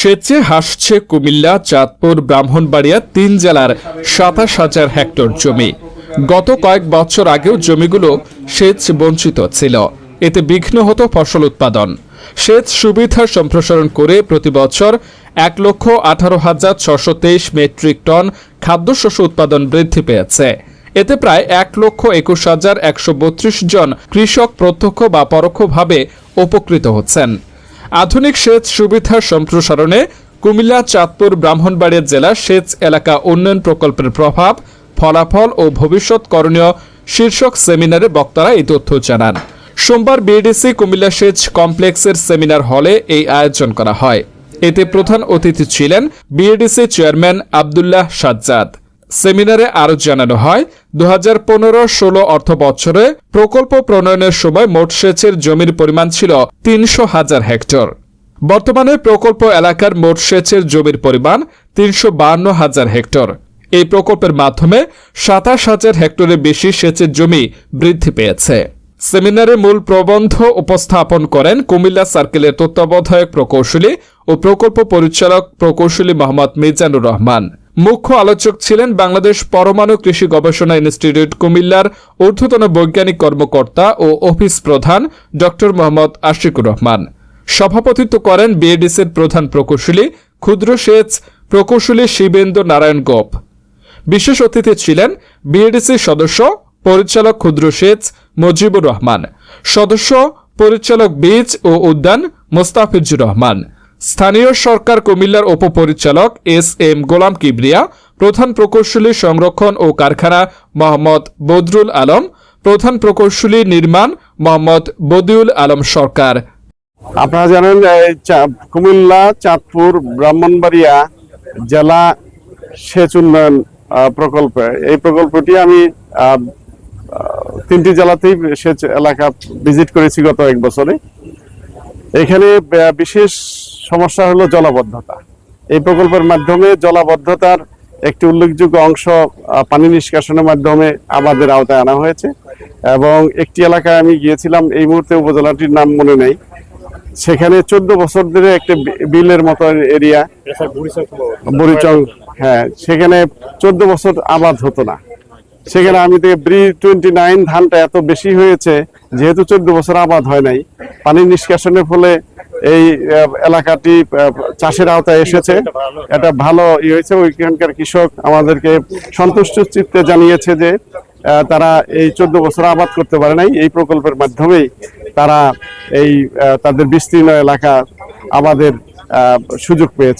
সেচে হাসছে কুমিল্লা, চাঁদপুর, ব্রাহ্মণবাড়িয়া তিন জেলার সাতাশ হাজার হেক্টর জমি। গত কয়েক বছর আগেও জমিগুলো সেচ বঞ্চিত ছিল। এতে বিঘ্ন হতো ফসল উৎপাদন। সেচ সুবিধা সম্প্রসারণ করে প্রতি বছর এক লক্ষ আঠারো হাজার ছশো তেইশ মেট্রিক টন খাদ্যশস্য উৎপাদন বৃদ্ধি পেয়েছে। এতে প্রায় এক লক্ষ একুশ হাজার একশো বত্রিশ জন কৃষক প্রত্যক্ষ বা পরোক্ষভাবে উপকৃত হচ্ছেন। আধুনিক সেচ সুবিধা সম্প্রসারণে কুমিল্লা, চাঁদপুর, ব্রাহ্মণবাড়িয়া জেলা সেচ এলাকা উন্নয়ন প্রকল্পের প্রভাব, ফলাফল ও ভবিষ্যৎ করণীয় শীর্ষক সেমিনারে বক্তারা এই তথ্য জানান। সোমবার বিএডিসি কুমিল্লা সেচ কমপ্লেক্সের সেমিনার হলে এই আয়োজন করা হয়। এতে প্রধান অতিথি ছিলেন বিএডিসি চেয়ারম্যান আবদুল্লাহ সাজ্জাদ। সেমিনারে আরও জানানো হয় দু হাজার পনেরো ষোলো অর্থ বছরে প্রকল্প প্রণয়নের সময় মোট সেচের জমির পরিমাণ ছিল তিনশো হাজার হেক্টর। বর্তমানে প্রকল্প এলাকার মোট সেচের জমির পরিমাণ তিনশো বান্ন হাজার হেক্টর। এই প্রকল্পের মাধ্যমে সাতাশ হাজার হেক্টরের বেশি সেচের জমি বৃদ্ধি পেয়েছে। সেমিনারে মূল প্রবন্ধ উপস্থাপন করেন কুমিল্লা সার্কেলের তত্ত্বাবধায়ক প্রকৌশলী ও প্রকল্প পরিচালক প্রকৌশলী মোহাম্মদ মিজানুর রহমান। মুখ্য আলোচক ছিলেন বাংলাদেশ পরমাণু কৃষি গবেষণা ইনস্টিটিউট কুমিল্লার ঊর্ধ্বতন বৈজ্ঞানিক কর্মকর্তা ও অফিস প্রধান ড মোহাম্মদ আশিকুর রহমান। সভাপতিত্ব করেন বিএডিসির প্রধান প্রকৌশলী ক্ষুদ্র সেচ প্রকৌশলী শিবেন্দ্র নারায়ণ গোপ। বিশেষ অতিথি ছিলেন বিএডিসি সদস্য পরিচালক ক্ষুদ্র সেচ মজিবুর রহমান। সদস্য পরিচালক বীজ ও উদ্যান মোস্তাফিজুর রহমান। স্থানীয় সরকার কুমিল্লার উপপরিচালক এস এম গোলাম কিবরিয়া, প্রধান প্রকৌশলী সংরক্ষণ ও কারখানা মোহাম্মদ বদরুল আলম, প্রধান প্রকৌশলী নির্মাণ মোহাম্মদ বদিউল আলম সরকার। আপনারা জানেন কুমিল্লা, চাঁদপুর, ব্রাহ্মণবাড়িয়া জেলা সেচ উন্নয়ন প্রকল্প। এই প্রকল্পটি আমি তিনটি জেলাতেই সেচ এলাকা ভিজিট করেছি গত এক বছরে। এখানে বিশেষ সমস্যা হলো জলাবদ্ধতা। এই প্রকল্পের মাধ্যমে জলাবদ্ধতার একটি উল্লেখযোগ্য অংশ পানি নিষ্কাশনের মাধ্যমে আমাদের আওতায় আনা হয়েছে এবং একটি এলাকায় আমি গিয়েছিলাম এই মুহূর্তে উপজেলাটির নাম মনে নেই। সেখানে চোদ্দ বছর ধরে একটা বিলের মতো এরিয়া বরিচং হ্যাঁ সেখানে চোদ্দ বছর আবাদ হতো না। সেখানে আমি থেকে ব্রি টোয়েন্টি নাইন ধানটা এত বেশি হয়েছে যেহেতু চোদ্দ বছর আবাদ হয় নাই। পানি নিষ্কাশনের ফলে এই এলাকাটি চাষের আওতায় এসেছে। এটা ভালো ই হয়েছে। ওইখানকার কৃষক আমাদেরকে সন্তুষ্ট চিত্তে জানিয়েছে যে তারা এই চোদ্দ বছর আবাদ করতে পারে নাই। এই প্রকল্পের মাধ্যমেই তারা এই তাদের বিস্তীর্ণ এলাকা আবাদের আহ, সুযোগ পেয়েছে।